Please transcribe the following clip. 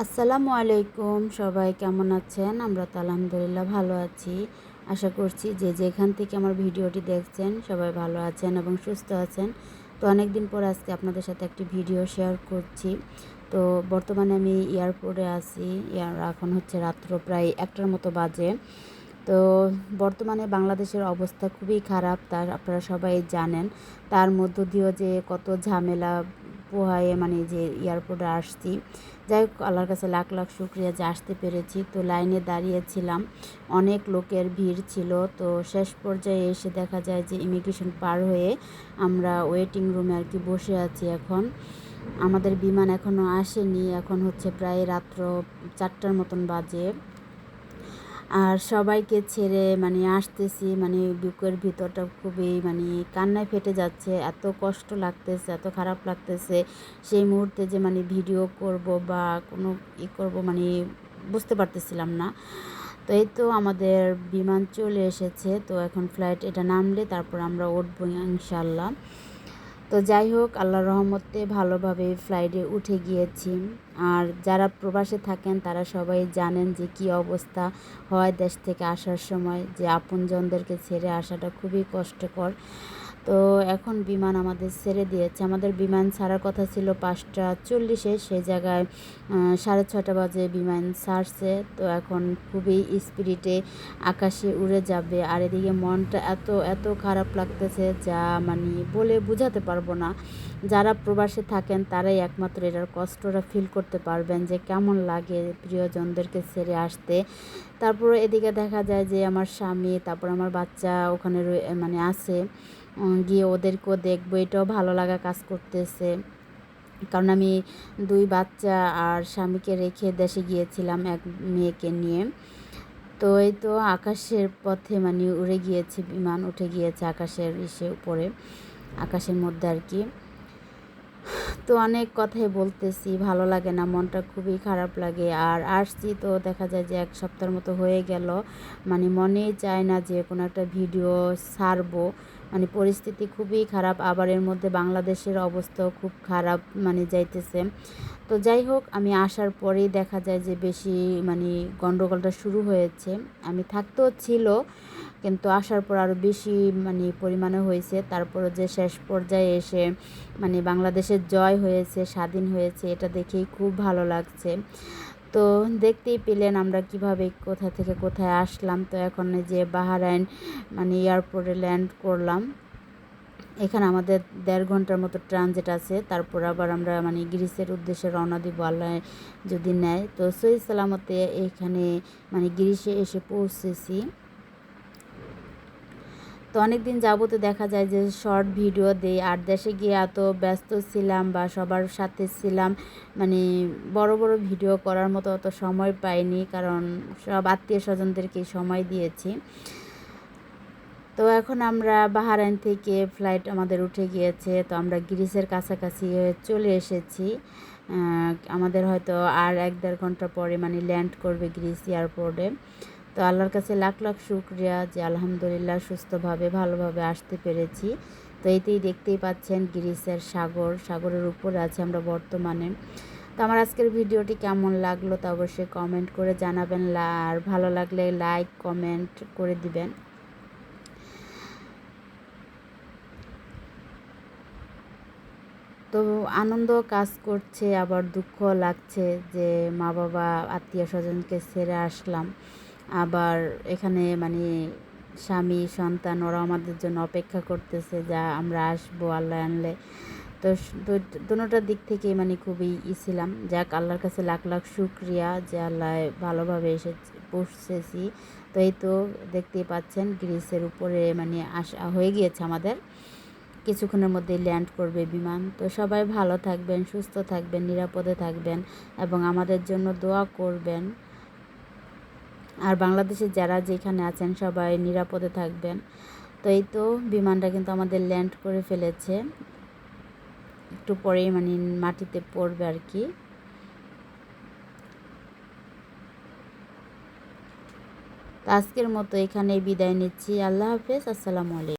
আসসালামু আলাইকুম। সবাই কেমন আছেন? আমরা তো আলহামদুলিল্লাহ ভালো আছি। আশা করছি যে যেখান থেকে আমার ভিডিওটি দেখছেন, সবাই ভালো আছেন এবং সুস্থ আছেন। তো অনেক দিন পর আজকে আপনাদের সাথে একটি ভিডিও শেয়ার করছি। তো বর্তমানে আমি এয়ারপোর্টে আছি। ইয়ার এখন হচ্ছে রাত্র প্রায় একটার মতো বাজে। তো বর্তমানে বাংলাদেশের অবস্থা খুবই খারাপ তার আপনারা সবাই জানেন। তার মধ্য দিয়েও যে কত ঝামেলা পোহায়ে মানে যে এয়ারপোর্টে আসছি। যাই হোক, আল্লাহর কাছে লাখ লাখ শুক্রিয়া, যে আসতে পেরেছি। তো লাইনে দাঁড়িয়েছিলাম। অনেক লোকের ভিড় ছিল। তো শেষ পর্যায়ে এসে দেখা যায় যে ইমিগ্রেশন পার হয়ে আমরা ওয়েটিং রুমে আর কি বসে আছি এখন। আমাদের বিমান এখনও আসেনি। এখন হচ্ছে প্রায় রাত্র চারটার মতন বাজে। আর সবাইকে ছেড়ে মানে আসতেছি মানে বুকের ভিতরটা খুবই মানে কান্নায় ফেটে যাচ্ছে, এত কষ্ট লাগতেছে, এত খারাপ লাগতেছে। সেই মুহূর্তে যে মানে ভিডিও করব বা কোনো ই করব মানে বুঝতে পারতেছিলাম না। তো এই তো আমাদের বিমান চলে এসেছে, তো এখন ফ্লাইট এটা নামলে তারপর আমরা উঠবো ইনশাল্লাহ তো যাই হোক, আল্লাহর রহমতে ভালোভাবে ফ্লাইটে উঠে গিয়েছি। আর যারা প্রবাসে থাকেন, তারা সবাই জানেন যে কি অবস্থা হয় দেশ থেকে আসার সময়, যে আপনজনদেরকে ছেড়ে আসাটা খুবই কষ্টকর। তো এখন বিমান আমাদের ছেড়ে দিয়েছে। আমাদের বিমান ছাড়ার কথা ছিল পাঁচটা চল্লিশে সেই জায়গায় সাড়ে ছটা বাজে বিমান ছাড়ছে। তো এখন খুবই স্পিরিটে আকাশে উড়ে যাবে। আর এদিকে মনটা এত এত খারাপ লাগতেছে যা মানে বলে বোঝাতে পারব না। যারা প্রবাসে থাকেন, তারাই একমাত্র এটার কষ্টটা ফিল করতে পারবেন যে কেমন লাগে প্রিয়জনদেরকে ছেড়ে আসতে। তারপর এদিকে দেখা যায় যে আমার স্বামী, তারপর আমার বাচ্চা ওখানে মানে আছে। গিয়ে ওদেরকেও দেখব। এটাও ভালো লাগা কাজ করতেছে। কারণ আমি দুই বাচ্চা আর স্বামীকে রেখে দেশে গিয়েছিলাম এক মেয়েকে নিয়ে। তো এই তো আকাশের পথে মানে উড়ে গিয়েছে, বিমান উঠে গিয়েছে আকাশের ইসে উপরে, আকাশের মধ্যে আর কি। তো অনেক কথাই বলতেছি, ভালো লাগে না, মনটা খুবই খারাপ লাগে। আর আসছি তো দেখা যায় যে এক সপ্তাহের মতো হয়ে গেল মানে মনেই চায় না যে কোনো একটা ভিডিও ছাড়বো। মানে পরিস্থিতি খুবই খারাপ। আবার এর মধ্যে বাংলাদেশের অবস্থাও খুব খারাপ মানে যাইতেছে। তো যাই হোক আমি আসার পরেই দেখা যায় যে বেশি মানে গণ্ডগোলটা শুরু হয়েছে। আমি থাকতেও ছিল, কিন্তু আসার পর আরও বেশি মানে পরিমাণে হয়েছে। তারপরে যে শেষ পর্যায়ে এসে মানে বাংলাদেশের জয় হয়েছে, স্বাধীন হয়েছে, এটা দেখেই খুব ভালো লাগছে। তো দেখতেই পেলেন আমরা কীভাবে কোথা থেকে কোথায় আসলাম। তো এখন যে বাহারাইন মানে এয়ারপোর্টে ল্যান্ড করলাম। এখানে আমাদের দেড় ঘণ্টার মতো ট্রানজিট আছে। তারপর আবার আমরা মানে গ্রিসের উদ্দেশ্যে রওনা দিব আল্লাহ যদি নেয়। তো সই সালামতে এখানে মানে গ্রিসে এসে পৌঁছেছি। তো অনেক দিন যাবতে দেখা যায় যে শর্ট ভিডিও দেই, আর দেশে গিয়ে এত ব্যস্ত ছিলাম বা সবার সাথে ছিলাম মানে বড় বড় ভিডিও করার মতো অত সময় পাইনি, কারণ সব আত্মীয় স্বজনদেরকে সময় দিয়েছি। তো এখন আমরা বাহারাইন থেকে ফ্লাইট আমাদের উঠে গিয়েছে, তো আমরা গ্রিসের কাছাকাছি চলে এসেছি। আমাদের হয়তো আর এক দেড় ঘণ্টা পরে মানে ল্যান্ড করবে গ্রিস এয়ারপোর্টে তো আল্লাহর কাছে লাখ লাখ শুক্রিয়া যে আলহামদুলিল্লাহ সুস্থভাবে, ভালোভাবে আসতে পেরেছি। তো এতেই দেখতেই পাচ্ছেন গ্রিসের সাগর, সাগরের উপরে আছে আমরা বর্তমানে। তো আমার আজকের ভিডিওটি কেমন লাগল তা অবশ্যই কমেন্ট করে জানাবেন আর ভালো লাগলে লাইক কমেন্ট করে দিবেন। তো আনন্দ কাজ করছে, আবার দুঃখ লাগছে যে মা বাবা আত্মীয় স্বজনকে ছেড়ে আসলাম। আবার এখানে মানে স্বামী, সন্তান ওরা আমাদের জন্য অপেক্ষা করতেছে যা আমরা আসব, আল্লাহ আনলে। তো দুটার দিক থেকে মানে খুবই ই ছিলাম। যাক, আল্লাহর কাছে লাখ লাখ শুক্রিয়া যে আল্লাহ ভালোভাবে এসে পৌঁছেছি তো এই তো দেখতেই পাচ্ছেন, গ্রিসের উপরে মানে আসা হয়ে গিয়েছে আমাদের। কিছুক্ষণের মধ্যেই ল্যান্ড করবে বিমান। তো সবাই ভালো থাকবেন, সুস্থ থাকবেন, নিরাপদে থাকবেন এবং আমাদের জন্য দোয়া করবেন। আর বাংলাদেশে যারা যেখানে আছেন সবাই নিরাপদে থাকবেন। তো এই তো বিমানটা কিন্তু আমাদের ল্যান্ড করে ফেলেছে। একটু পরেই মানে মাটিতে পড়বে আর কি। আজকের মতো এখানে বিদায় নিচ্ছি। আল্লাহ হাফেজ, আসসালামু আলাইকুম।